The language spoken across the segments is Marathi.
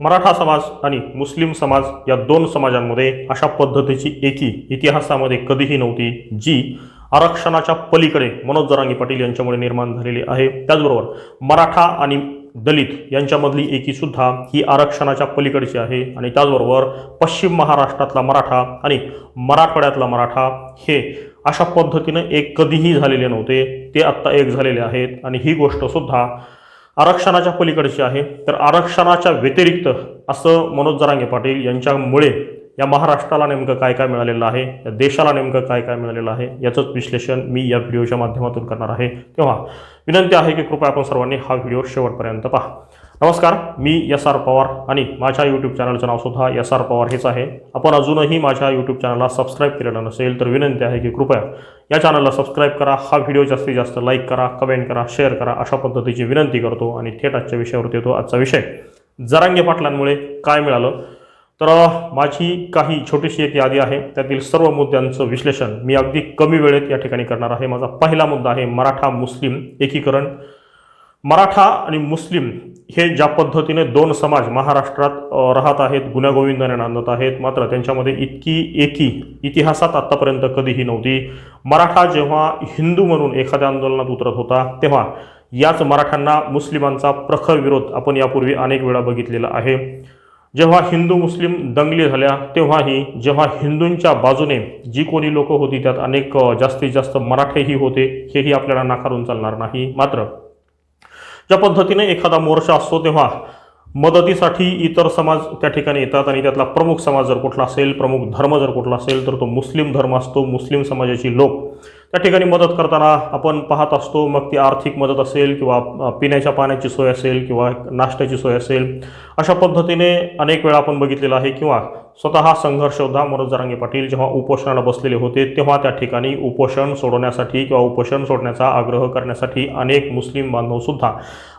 मराठा समाज आणि मुस्लिम समाज या दोन समाजांमध्ये अशा पद्धतीची एकी इतिहासामध्ये कधीही नव्हती जी आरक्षणाच्या पलीकडे मनोज जरांगी पाटील यांच्यामुळे निर्माण झालेली आहे. त्याचबरोबर मराठा आणि दलित यांच्यामधली एकीसुद्धा ही आरक्षणाच्या पलीकडची आहे आणि त्याचबरोबर पश्चिम महाराष्ट्रातला मराठा आणि मराठवाड्यातला मराठा हे अशा पद्धतीनं एक कधीही झालेले नव्हते ते आत्ता एक झालेले आहेत. आणि ही गोष्टसुद्धा आरक्षणाच्या पलीकडची आहे. तर आरक्षणाच्या व्यतिरिक्त असं मनोज जरांगे पाटील यांच्यामुळे या महाराष्ट्राला नेमकं काय काय मिळालेलं आहे या देशाला नेमकं काय काय मिळालेलं आहे याचंच विश्लेषण मी या व्हिडिओच्या माध्यमातून करणार आहे. तेव्हा विनंती आहे की कृपया आपण सर्वांनी हा व्हिडिओ शेवटपर्यंत पहा. नमस्कार मी एस आर पवार आणि माझ्या यूट्यूब चॅनलचं नावसुद्धा एस आर पवार हेच आहे. आपण अजूनही माझ्या यूट्यूब चॅनलला सबस्क्राईब केलेलं नसेल तर विनंती आहे की कृपया या चॅनलला सबस्क्राईब करा हा व्हिडिओ जास्तीत जास्त लाईक करा कमेंट करा शेअर करा अशा पद्धतीची विनंती करतो आणि थेट आजच्या विषयावरती येतो आजचा विषय. जरांगे पाटलांमुळे काय मिळालं? तर माझी काही छोटीशी एक यादी आहे. त्यातील सर्व मुद्द्यांचं विश्लेषण मी अगदी कमी वेळेत या ठिकाणी करणार आहे. माझा पहिला मुद्दा आहे मराठा मुस्लिम एकीकरण. मराठा आणि मुस्लिम हे ज्या पद्धतीने दोन समाज महाराष्ट्रात राहत आहेत गुण्यागोविंदाने नांदत आहेत मात्र त्यांच्यामध्ये इतकी एकी इतिहासात आत्तापर्यंत कधीही नव्हती. मराठा जेव्हा हिंदू म्हणून एखाद्या आंदोलनात उतरत होता तेव्हा याच मराठ्यांना मुस्लिमांचा प्रखर विरोध आपण यापूर्वी अनेक वेळा बघितलेला आहे. जेव्हा हिंदू मुस्लिम दंगली झाल्या तेव्हाही जेव्हा हिंदूंच्या बाजूने जी कोणी लोक होती त्यात अनेक जास्तीत जास्त मराठेही होते हेही आपल्याला नाकारून चालणार नाही. मात्र ज्या पद्धतीने एखादा मोर्चा असतो तेव्हा मदतीसाठी इतर समाज त्या ठिकाणी येतात आणि त्यातला प्रमुख समाज जर कुठला असेल प्रमुख धर्म जर कुठला असेल तर तो मुस्लिम धर्म असतो मुस्लिम समाजाची लोक. त्या ठिकाणी मदत करताना आपण पाहत असतो मग ती आर्थिक मदत असेल किंवा पिण्याच्या पाण्याची सोय असेल किंवा नाश्त्याची सोय असेल अशा पद्धतीने अनेक वेळा आपण बघितलेलं आहे किंवा स्वतः संघर्षयोद्धा मनोज जरांगे पाटील जेव्हा उपोषणाला बसलेले होते तेव्हा त्या ठिकाणी उपोषण सोडवण्यासाठी किंवा उपोषण सोडण्याचा आग्रह करण्यासाठी अनेक मुस्लिम बांधवसुद्धा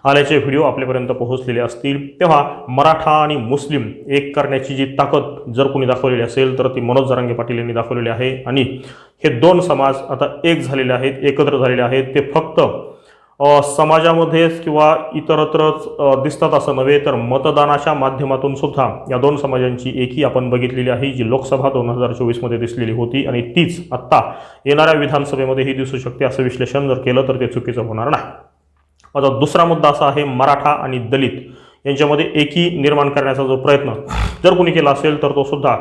आल्याचे व्हिडिओ आपल्यापर्यंत पोहोचलेले असतील. तेव्हा मराठा आणि मुस्लिम एक करण्याची जी ताकद जर कोणी दाखवलेली असेल तर ती मनोज जरांगे पाटील यांनी दाखवलेली आहे. आणि हे दोन समाज आता एक झालेले आहेत एकत्र झालेले आहेत. ते फक्त समाजामध्येच किंवा इतरत्रच दिसतात असं नव्हे तर मतदानाच्या माध्यमातून सुद्धा या दोन समाजांची एकी आपण बघितलेली आहे जी लोकसभा दोन हजार चोवीसमध्ये दिसलेली होती आणि तीच आत्ता येणाऱ्या विधानसभेमध्येही दिसू शकते असं विश्लेषण जर केलं तर ते चुकीचं होणार नाही. आता दुसरा मुद्दा असा आहे मराठा आणि दलित यांच्यामध्ये एकी निर्माण करण्याचा जो प्रयत्न जर कोणी केला असेल तर तो सुद्धा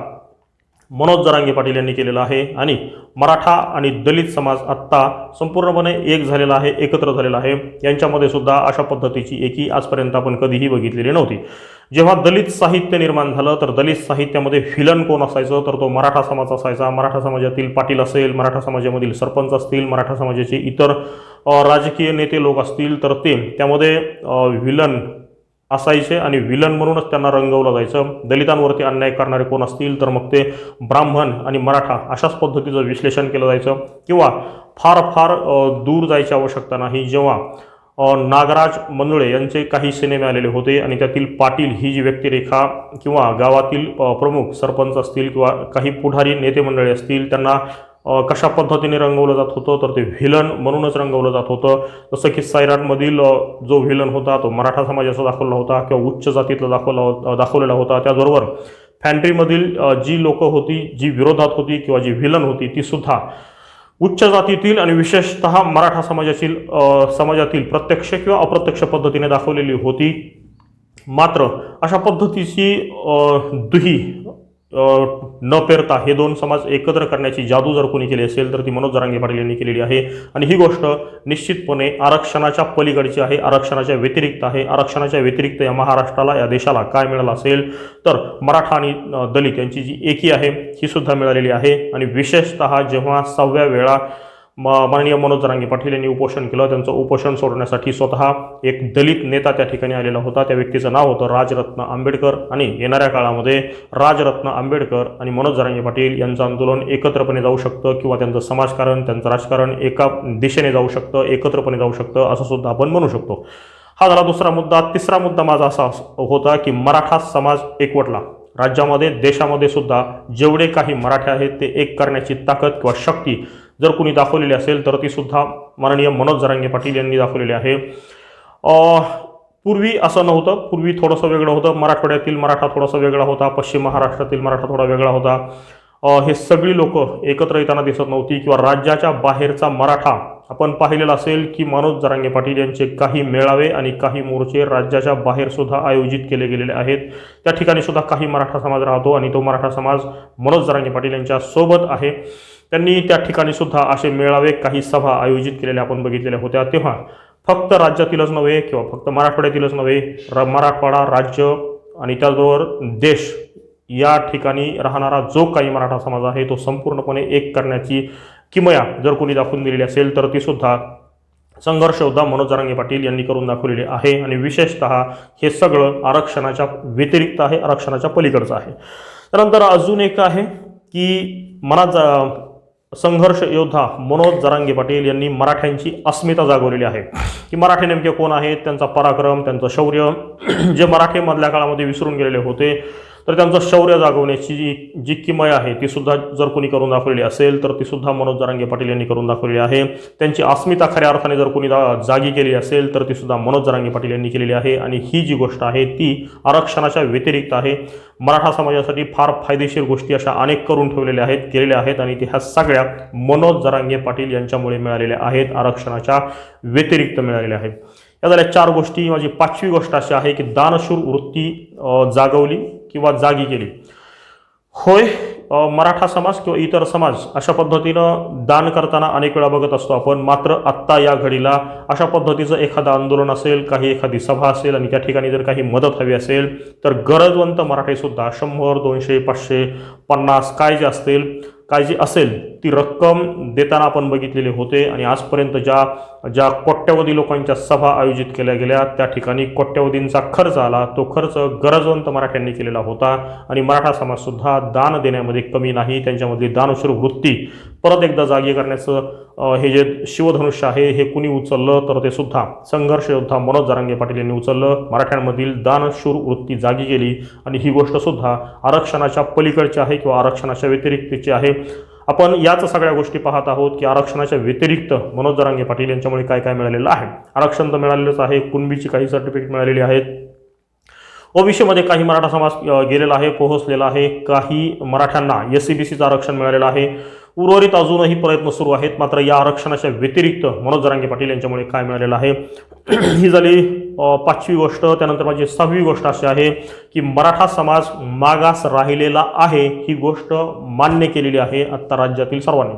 मनोज जरांगे पाटील यांनी केलेला आहे. आणि मराठा आणि दलित समाज आत्ता संपूर्णपणे एक झालेला आहे एकत्र झालेला आहे. यांच्यामध्ये सुद्धा अशा पद्धतीची एकी आजपर्यंत आपण कधीही बघितलेली नव्हती. जेव्हा दलित साहित्य निर्माण झालं तर दलित साहित्यामध्ये व्हिलन कोण असायचं? तर तो मराठा समाज असायचा. मराठा समाजातील पाटील असेल मराठा समाजामधील सरपंच असतील मराठा समाजाचे इतर राजकीय नेते लोक असतील तर ते त्यामध्ये व्हिलन असायचे आणि विलन म्हणूनच त्यांना रंगवलं जायचं. दलितांवरती अन्याय करणारे कोण असतील तर मग ते ब्राह्मण आणि मराठा अशाच पद्धतीचं विश्लेषण केलं जायचं. किंवा फार फार दूर जायची आवश्यकता नाही. जेव्हा नागराज मंजुळे यांचे काही सिनेमे आलेले होते आणि त्यातील पाटील ही जी व्यक्तिरेखा किंवा गावातील प्रमुख सरपंच असतील किंवा काही पुढारी नेते मंडळी असतील त्यांना कशा पद्धतीने रंगवलं जात होतं तर ते व्हिलन म्हणूनच रंगवलं जात होतं. जसं की सैराटमधील जो व्हिलन होता तो मराठा समाजाचा दाखवला होता किंवा उच्च जातीतला दाखवला होता दाखवलेला होता. त्याचबरोबर फॅन्ट्रीमधील जी लोकं होती जी विरोधात होती किंवा जी व्हिलन होती ती सुद्धा उच्च जातीतील आणि विशेषतः मराठा समाजातील समाजातील प्रत्यक्ष किंवा अप्रत्यक्ष पद्धतीने दाखवलेली होती. मात्र अशा पद्धतीची दुही न पेरता हे दोन समाज एकत्र करण्याची जादू जर कोणी केली असेल तर ती मनोज जरांगे पाटील यांनी केलेली आहे. आणि ही गोष्ट निश्चितपणे आरक्षणाच्या पलीकडची आहे आरक्षणाच्या व्यतिरिक्त आहे. आरक्षणाच्या व्यतिरिक्त या महाराष्ट्राला या देशाला काय मिळालं असेल तर मराठा आणि दलित यांची जी एकी आहे ही सुद्धा मिळालेली आहे. आणि विशेषतः जेव्हा सहाव्या वेळा माननीय मनोज रांगे पाटील यांनी उपोषण केलं. त्यांचं उपोषण सोडण्यासाठी स्वतः एक दलित नेता त्या ठिकाणी आलेला होता. त्या व्यक्तीचं नाव होतं राजरत्न आंबेडकर आणि येणाऱ्या काळामध्ये राजरत्न आंबेडकर आणि मनोज रांगे पाटील यांचं आंदोलन एकत्रपणे जाऊ शकतं किंवा त्यांचं समाजकारण त्यांचं राजकारण एका दिशेने जाऊ शकतं एकत्रपणे जाऊ शकतं असं सुद्धा आपण म्हणू शकतो. हा झाला दुसरा मुद्दा. तिसरा मुद्दा माझा असा होता की मराठा समाज एकवटला. राज्यामध्ये देशामध्ये सुद्धा जेवढे काही मराठे आहेत ते एक करण्याची ताकद किंवा शक्ती जर कुणी दाखवलेली असेल तर ती सुद्धा माननीय मनोज जरांगे पाटील यांनी दाखवलेली आहे. पूर्वी असं नव्हतं. पूर्वी थोडंसं वेगळं होतं. मराठवाड्यातील मराठा थोडासा वेगळा होता. पश्चिम महाराष्ट्रातील मराठा थोडा वेगळा होता. हे सगळी लोक एकत्र येताना दिसत नव्हती किंवा राज्याच्या बाहेरचा मराठा आपण पाहिलेलं असेल की मनोज जरांगे पाटील यांचे काही मेळावे आणि काही मोर्चे राज्याच्या बाहेरसुद्धा आयोजित केले गेलेले आहेत. त्या ठिकाणी सुद्धा काही मराठा समाज राहतो आणि तो मराठा समाज मनोज जरांगे पाटील यांच्या सोबत आहे. त्यांनी त्या ठिकाणी सुद्धा असे मेळावे काही सभा आयोजित केलेल्या आपण बघितलेल्या होत्या. तेव्हा फक्त राज्यातीलच नव्हे किंवा फक्त मराठवाड्यातीलच नव्हे र मराठवाडा राज्य आणि त्याचबरोबर देश या ठिकाणी राहणारा जो काही मराठा समाज आहे तो संपूर्णपणे एक करण्याची किमया जर कोणी दाखवून दिलेली असेल तर ती सुद्धा संघर्ष योद्धा मनोज जरांगे पाटील यांनी करून दाखवलेले आहे. आणि विशेषतः हे सगळं आरक्षणाच्या व्यतिरिक्त आहे आरक्षणाच्या पलीकडचं आहे. त्यानंतर अजून एक आहे की मनात जा- संघर्ष योद्धा मनोज जरांगे पाटील यांनी मराठ्यांची अस्मिता जागवलेली आहे. की मराठे नेमके कोण आहेत? त्यांचा पराक्रम त्यांचं शौर्य जे मराठे मधल्या काळामध्ये विसरून गेलेले होते तर त्यांचं शौर्य जागवण्याची जी जी किमय आहे ती सुद्धा जर कोणी करून दाखवलेली असेल तर ती सुद्धा मनोज जरांगे पाटील यांनी करून दाखवलेली आहे. त्यांची अस्मिता खऱ्या अर्थाने जर कोणी दा- जागी केली असेल तर ती सुद्धा मनोज जरांगे पाटील यांनी केलेली आहे. आणि ही जी गोष्ट आहे ती आरक्षणाच्या व्यतिरिक्त आहे. मराठा समाजासाठी फार फायदेशीर गोष्टी अशा अनेक करून ठेवलेल्या आहेत केलेल्या आहेत. आणि ह्या सगळ्या मनोज जरांगे पाटील यांच्यामुळे मिळालेल्या आहेत आरक्षणाच्या व्यतिरिक्त मिळालेल्या आहेत. या झाल्या चार गोष्टी माझी पाचवी गोष्ट अशी आहे की दानशूर वृत्ती जागवली किंवा जागी केली. होय मराठा समाज किंवा इतर समाज अशा पद्धतीनं दान करताना अनेक वेळा बघत असतो आपण. मात्र आत्ता या घडीला अशा पद्धतीचं एखादं आंदोलन असेल काही एखादी सभा असेल आणि त्या ठिकाणी जर काही मदत हवी असेल तर गरजवंत मराठीसुद्धा शंभर दोनशे पाचशे पन्नास काय जे असतील काय जे असेल ती रक्कम देताना आपण बघितलेले होते आणि आजपर्यंत ज्या ज्या कोट्यवधी लोकांच्या सभा आयोजित केल्या गेल्या त्या ठिकाणी कोट्यवधींचा खर्च आला. तो खर्च गरजवंत मराठ्यांनी केलेला होता आणि मराठा समाजसुद्धा दान देण्यामध्ये कमी नाही त्यांच्यामधली दानशूर वृत्ती परत एकदा जागी करण्याचं हे जे शिवधनुष्य आहे हे कुणी उचललं तर ते सुद्धा संघर्ष योद्धा मनोज जरांगे पाटील यांनी उचललं. मराठ्यांमधील दानशूर वृत्ती जागी केली आणि ही गोष्ट सुद्धा आरक्षणाच्या पलीकडची आहे किंवा आरक्षणाच्या व्यतिरिक्तची आहे. आपण याच सगळ्या गोष्टी पाहत आहोत की आरक्षणाच्या व्यतिरिक्त मनोज जरांगे पाटील यांच्यामुळे काय काय मिळालेलं आहे? आरक्षण तर मिळालेलंच आहे कुणबीची काही सर्टिफिकेट मिळालेली आहेत ओबीसीमध्ये काही मराठा समाज गेलेला आहे पोहोचलेला आहे. काही मराठ्यांना एस सी बी सीचं आरक्षण मिळालेलं आहे. उर्वरित अजूनही प्रयत्न सुरू आहेत. मात्र या आरक्षणाच्या व्यतिरिक्त मनोज जरांगे पाटील यांच्यामुळे काय मिळालेलं आहे? ही झाली पाचवी गोष्ट. त्यानंतर माझी सहावी गोष्ट अशी आहे की मराठा समाज मागास राहिलेला आहे ही गोष्ट मान्य केलेली आहे आत्ता राज्यातील सर्वांनी.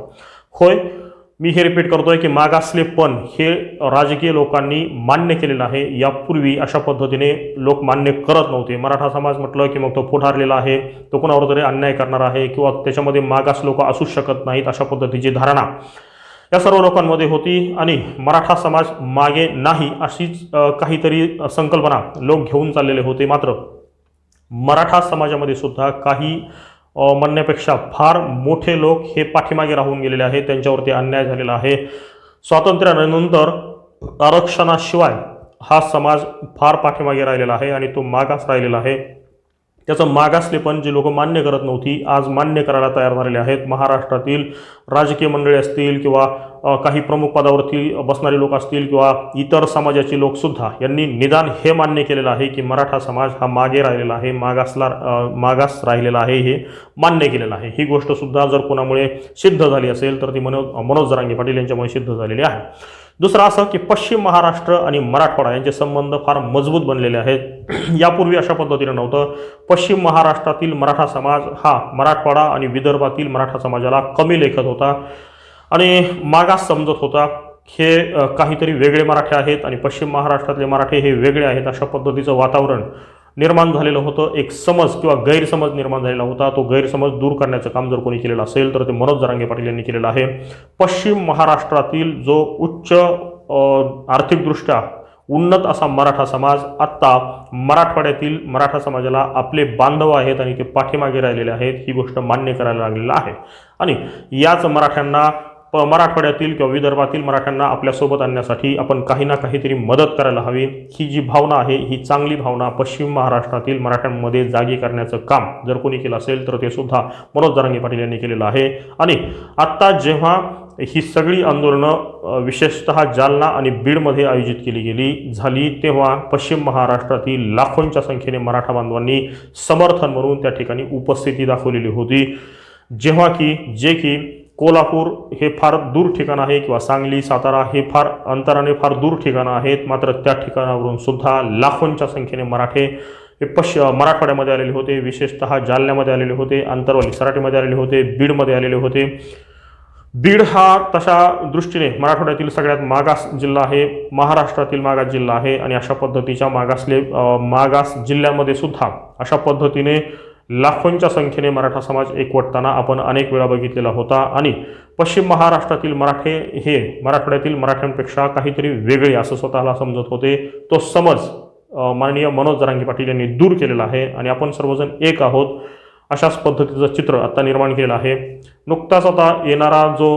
होय मी हे रिपीट करतोय की मागासलेपण हे राजकीय लोकांनी मान्य केलेलं आहे. यापूर्वी अशा पद्धतीने लोक मान्य करत नव्हते. मराठा समाज म्हटलं की मग तो पुढारलेला आहे. तो कोणावर तरी अन्याय करणार आहे किंवा त्याच्यामध्ये मागास लोक असूच शकत नाहीत अशा पद्धतीची धारणा या सर्व लोकांमध्ये होती. आणि मराठा समाज मागे नाही अशीच काहीतरी संकल्पना लोक घेऊन चाललेले होते. मात्र मराठा समाजामध्ये सुद्धा काही म्हणण्यापेक्षा फार मोठे लोक हे पाठीमागे राहून गेलेले आहेत. त्यांच्यावरती अन्याय झालेला आहे. स्वातंत्र्यानंतर आरक्षणाशिवाय हा समाज फार पाठीमागे राहिलेला आहे आणि तो मागास राहिलेला आहे. त्याचं मागासलेपण जे लोक मान्य करत नव्हती आज मान्य करायला तयार झालेले आहेत. महाराष्ट्रातील राजकीय मंडळी असतील किंवा काही प्रमुख पदावरती बसणारे लोक असतील किंवा इतर समाजाचे लोकसुद्धा यांनी निदान हे मान्य केलेलं आहे की मराठा समाज हा मागे राहिलेला आहे मागासला मागास राहिलेला आहे हे मान्य केलेलं आहे. ही गोष्टसुद्धा जर कोणामुळे सिद्ध झाली असेल तर ती मनोज मनोज जरांगे पाटील यांच्यामुळे सिद्ध झालेली आहे. दुसरं असं की पश्चिम महाराष्ट्र आणि मराठवाडा यांचे संबंध फार मजबूत बनलेले आहेत. यापूर्वी अशा पद्धतीनं नव्हतं. पश्चिम महाराष्ट्रातील मराठा समाज हा मराठवाडा आणि विदर्भातील मराठा समाजाला कमी लेखत होता आणि मागास समजत होता. हे काहीतरी वेगळे मराठे आहेत आणि पश्चिम महाराष्ट्रातले मराठे हे वेगळे आहेत अशा पद्धतीचं वातावरण निर्माण झालेलं होतं. एक समज किंवा गैरसमज निर्माण झालेला होता. तो गैरसमज दूर करण्याचं काम जर कोणी केलेलं असेल तर ते मनोज जरांगे पाटील यांनी केलेलं आहे. पश्चिम महाराष्ट्रातील जो उच्च आर्थिकदृष्ट्या उन्नत असा मराठा समाज आत्ता मराठवाड्यातील मराठा समाजाला आपले बांधव आहेत आणि ते पाठीमागे राहिलेले आहेत ही गोष्ट मान्य करायला लागलेलं आहे. आणि याच मराठ्यांना प मराठवाड्यातील किंवा विदर्भातील मराठ्यांना आपल्यासोबत आणण्यासाठी आपण काही ना काहीतरी मदत करायला हवी. ही जी भावना आहे ही चांगली भावना पश्चिम महाराष्ट्रातील मराठ्यांमध्ये जागी करण्याचं काम जर कोणी केलं असेल तर ते सुद्धा मनोज जरांगे पाटील यांनी केलेलं आहे. आणि आत्ता जेव्हा ही सगळी आंदोलनं विशेषतः जालना आणि बीडमध्ये आयोजित केली गेली झाली तेव्हा पश्चिम महाराष्ट्रातील लाखोंच्या संख्येने मराठा बांधवांनी समर्थन म्हणून त्या ठिकाणी उपस्थिती दाखवलेली होती. जेव्हा की जे की कोल्हापूर हे फार दूर ठिकाण आहे किंवा सांगली सातारा हे फार अंतराने फार दूर ठिकाणं आहेत. मात्र त्या ठिकाणावरून सुद्धा लाखोंच्या संख्येने मराठे हे पश्च मराठवाड्यामध्ये आलेले होते. विशेषतः जालन्यामध्ये आलेले होते. अंतरवाली सराठीमध्ये आलेले होते. बीडमध्ये आलेले होते. बीड हा तशा दृष्टीने मराठवाड्यातील सगळ्यात मागास जिल्हा आहे. महाराष्ट्रातील मागास जिल्हा आहे. आणि अशा पद्धतीच्या मागासले मागास जिल्ह्यामध्ये सुद्धा अशा पद्धतीने लाखोंच्या संख्येने मराठा समाज एकवटताना आपण अनेक वेळा बघितलेला होता. आणि पश्चिम महाराष्ट्रातील मराठे हे मराठवाड्यातील मराठ्यांपेक्षा काहीतरी वेगळे असं स्वतःला समजत होते. तो समज माननीय मनोज जरांगी पाटील यांनी दूर केलेला आहे आणि आपण सर्वजण एक आहोत अशाच पद्धतीचं चित्र आता निर्माण केलेलं आहे. नुकताच आता येणारा जो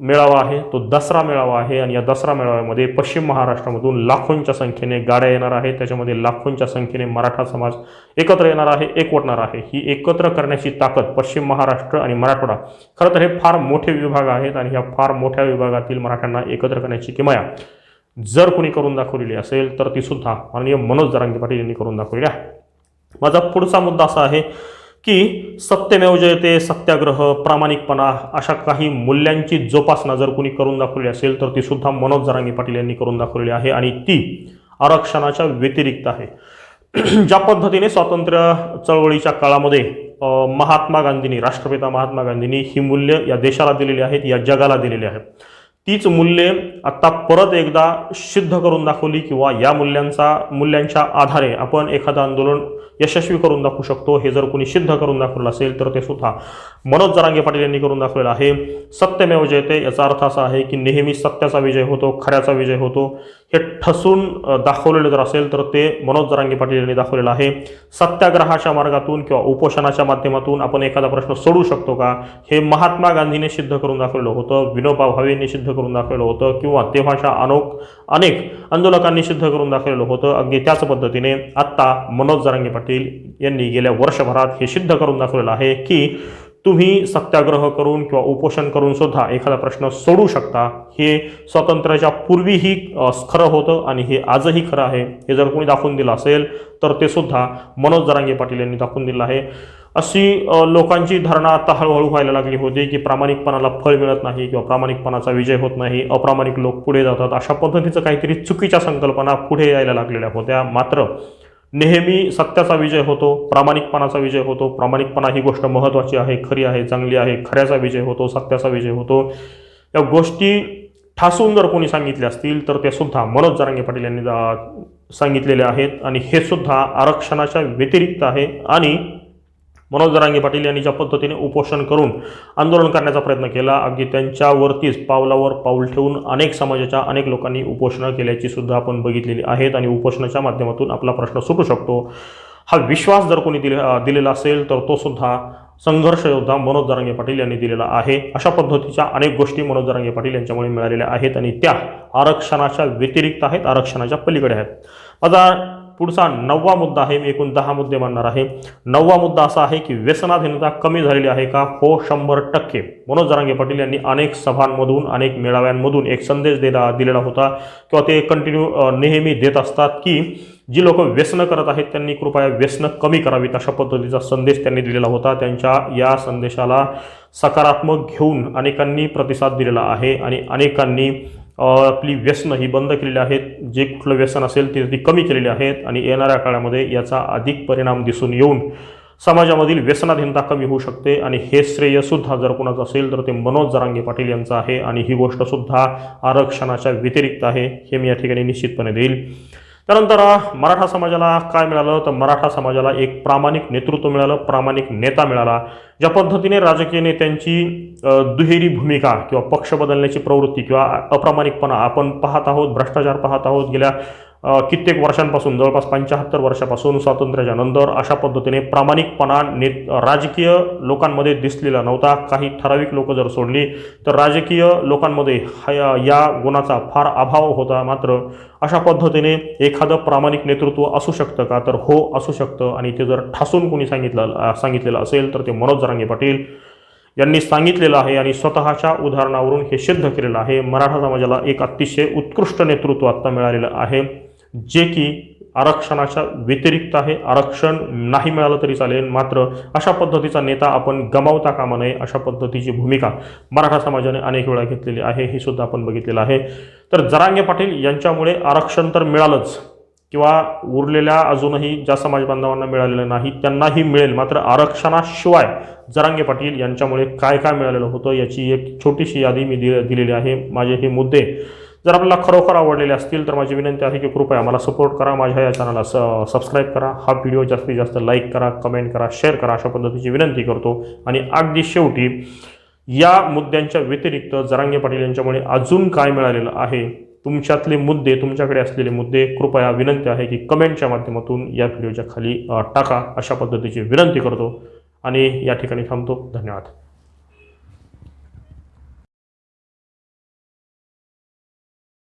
मेळावा आहे तो दसरा मेळावा आहे आणि या दसरा मेळाव्यामध्ये पश्चिम महाराष्ट्रामधून लाखोंच्या संख्येने गाड्या येणार आहेत. त्याच्यामध्ये लाखोंच्या संख्येने मराठा समाज एकत्र येणार आहे एकवटणार आहे. ही एकत्र करण्याची ताकद पश्चिम महाराष्ट्र आणि मराठवाडा खरं तर हे फार मोठे विभाग आहेत आणि ह्या फार मोठ्या विभागातील मराठ्यांना एकत्र करण्याची किमया जर कोणी करून दाखवलेली असेल तर ती सुद्धा माननीय मनोज जरांगे पाटील यांनी करून दाखवलेली आहे. माझा पुढचा मुद्दा असा आहे की सत्यमेव जयते सत्याग्रह प्रामाणिकपणा अशा काही मूल्यांची जोपासना जर कुणी करून दाखवली असेल तर ती सुद्धा मनोज जरांगे पाटील यांनी करून दाखवलेली आहे आणि ती आरक्षणाच्या व्यतिरिक्त आहे. ज्या पद्धतीने स्वातंत्र्य चळवळीच्या काळामध्ये महात्मा गांधींनी राष्ट्रपिता महात्मा गांधींनी ही मूल्य या देशाला दिलेली आहेत या जगाला दिलेली आहेत. तीच मूल्ये आत्ता परत एकदा सिद्ध करून दाखवली किंवा या मूल्यांचा मूल्यांच्या आधारे आपण एखादं आंदोलन यशस्वी करून दाखवू शकतो हे जर कोणी सिद्ध करून दाखवलं असेल तर ते सुद्धा मनोज जरांगे पाटील यांनी करून दाखवलेलं आहे. सत्यमेव जयते याचा अर्थ असा आहे की नेहमी सत्याचा विजय होतो खऱ्याचा विजय होतो. हे ठसून दाखवलेलं जर असेल तर ते मनोज जरांगे पाटील यांनी दाखवलेलं आहे. सत्याग्रहाच्या मार्गातून किंवा उपोषणाच्या माध्यमातून आपण एखादा प्रश्न सोडू शकतो का? हे महात्मा गांधीने सिद्ध करून दाखवलेलं होतं विनोबा भावेंनी सिद्ध करून दाखवलं होतं किंवा तेव्हाच्या अनोख अनेक आंदोलकांनी सिद्ध करून दाखवलेलं होतं. अगदी त्याच पद्धतीने आत्ता मनोज जरांगे पाटील यांनी गेल्या वर्षभरात हे सिद्ध करून दाखवलेलं आहे की तुम्ही सत्याग्रह करून किंवा उपोषण करून सुद्धा एखादा प्रश्न सोडू शकता. हे स्वातंत्र्याच्या पूर्वीही खरं होतं आणि हे आजही खरं आहे. हे जर कोणी दाखवून दिलं असेल तर ते सुद्धा मनोज जरांगे पाटील यांनी दाखवून दिलं आहे. अशी लोकांची धारणा आता हळूहळू व्हायला लागली होती की प्रामाणिकपणाला फळ मिळत नाही किंवा प्रामाणिकपणाचा विजय होत नाही. अप्रामाणिक लोक पुढे जातात. अशा पद्धतीचं काहीतरी चुकीच्या संकल्पना पुढे यायला लागलेल्या होत्या. मात्र नेहमी सत्याचा विजय होतो प्रामाणिकपणाचा विजय होतो. प्रामाणिकपणा ही गोष्ट महत्त्वाची आहे खरी आहे चांगली आहे खऱ्याचा विजय होतो सत्याचा विजय होतो. या गोष्टी ठासून जर कोणी सांगितल्या असतील तर ते सुद्धा मनोज जरांगे पाटील यांनी दा- आहेत. आणि हे सुद्धा आरक्षणाच्या व्यतिरिक्त आहे. आणि मनोज जरांगे पाटील यांनी ज्या पद्धतीने उपोषण करून आंदोलन करण्याचा प्रयत्न केला. अगदी त्यांच्यावरतीच पावलावर पाऊल ठेवून अनेक समाजाच्या अनेक लोकांनी उपोषणं केल्याची सुद्धा आपण बघितलेली आहेत आणि उपोषणाच्या माध्यमातून आपला प्रश्न सुटू शकतो. हा विश्वास जर कोणी दिले दिलेला असेल तर तो सुद्धा संघर्ष योद्धा मनोज जरांगे पाटील यांनी दिलेला आहे. अशा पद्धतीच्या अनेक गोष्टी मनोज जरांगे पाटील यांच्यामुळे मिळालेल्या आहेत आणि त्या आरक्षणाच्या व्यतिरिक्त आहेत आरक्षणाच्या पलीकडे आहेत. माझा पुढचा नववा मुद्दा आहे मी एकूण दहा मुद्दे मांडणार आहे. नववा मुद्दा असा आहे की व्यसनाधीनता कमी झालेली आहे का? हो शंभर टक्के. मनोज जरांगे पाटील यांनी अनेक सभांमधून अनेक मेळाव्यांमधून एक संदेश दिला दिलेला होता किंवा ते कंटिन्यू नेहमी देत असतात की जी लोक व्यसनं करत आहेत त्यांनी कृपया व्यसनं कमी करावीत अशा पद्धतीचा संदेश त्यांनी दिलेला होता. त्यांच्या या संदेशाला सकारात्मक घेऊन अनेकांनी प्रतिसाद दिलेला आहे आणि अनेकांनी आपली व्यसनं ही बंद केलेली आहेत. जे कुठलं व्यसन असेल ते ती कमी केलेली आहेत आणि येणाऱ्या काळामध्ये याचा अधिक परिणाम दिसून येऊन समाजामधील व्यसनाधीनता कमी होऊ शकते आणि हे श्रेयसुद्धा जर कोणाचं असेल तर ते मनोज जरांगे पाटील यांचं आहे. आणि ही गोष्टसुद्धा आरक्षणाच्या व्यतिरिक्त आहे. हे मी या ठिकाणी निश्चितपणे देईल. त्यानंतर मराठा समाजाला काय मिळालं? तर मराठा समाजाला एक प्रामाणिक नेतृत्व मिळालं प्रामाणिक नेता मिळाला ज्या पद्धतीने राजकीय नेत्यांची दुहेरी भूमिका किंवा पक्ष बदलण्याची प्रवृत्ती किंवा अप्रामाणिकपणा आपण पाहत आहोत भ्रष्टाचार पाहत आहोत गेल्या कित्येक वर्षांपासून जवळपास पंच्याहत्तर वर्षापासून स्वातंत्र्याच्या नंतर अशा पद्धतीने प्रामाणिकपणा ने राजकीय लोकांमध्ये दिसलेला नव्हता. काही ठराविक लोक जर सोडली तर राजकीय लोकांमध्ये या गुणाचा फार अभाव होता. मात्र अशा पद्धतीने एखादं प्रामाणिक नेतृत्व असू शकतं का? तर हो असू शकतं. आणि ते जर ठासून कोणी सांगितलं सांगितलेलं असेल तर ते मनोज जरांगे पाटील यांनी सांगितलेलं आहे आणि स्वतःच्या उदाहरणावरून हे सिद्ध केलेलं आहे. मराठा समाजाला एक अतिशय उत्कृष्ट नेतृत्व आत्ता मिळालेलं आहे. जे की आरक्षणाच्या व्यतिरिक्त आहे. आरक्षण नाही मिळालं तरी चालेल. मात्र अशा पद्धतीचा नेता आपण गमावता कामा नये अशा पद्धतीची भूमिका मराठा समाजाने अनेक वेळा घेतलेली आहे. हे सुद्धा आपण बघितलेलं आहे. तर जरांगे पाटील यांच्यामुळे आरक्षण तर मिळालंच किंवा उरलेल्या अजूनही ज्या समाज बांधवांना मिळालेलं नाही त्यांनाही मिळेल. मात्र आरक्षणाशिवाय जरांगे पाटील यांच्यामुळे काय काय मिळालेलं होतं याची एक छोटीशी यादी मी दि दिलेली आहे. माझे हे मुद्दे जर आपल्याला खरोखर आवडलेले असतील तर माझी विनंती आहे की कृपया मला सपोर्ट करा. माझ्या या चॅनलला स सबस्क्राईब करा. हा व्हिडिओ जास्तीत जास्त लाईक करा कमेंट करा शेअर करा अशा पद्धतीची विनंती करतो. आणि अगदी शेवटी या मुद्द्यांच्या व्यतिरिक्त जरांगे पाटील यांच्यामुळे अजून काय मिळालेलं आहे? तुमच्यातले मुद्दे तुमच्याकडे असलेले मुद्दे कृपया विनंती आहे की कमेंटच्या माध्यमातून या व्हिडिओच्या खाली टाका अशा पद्धतीची विनंती करतो. आणि या ठिकाणी थांबतो. धन्यवाद.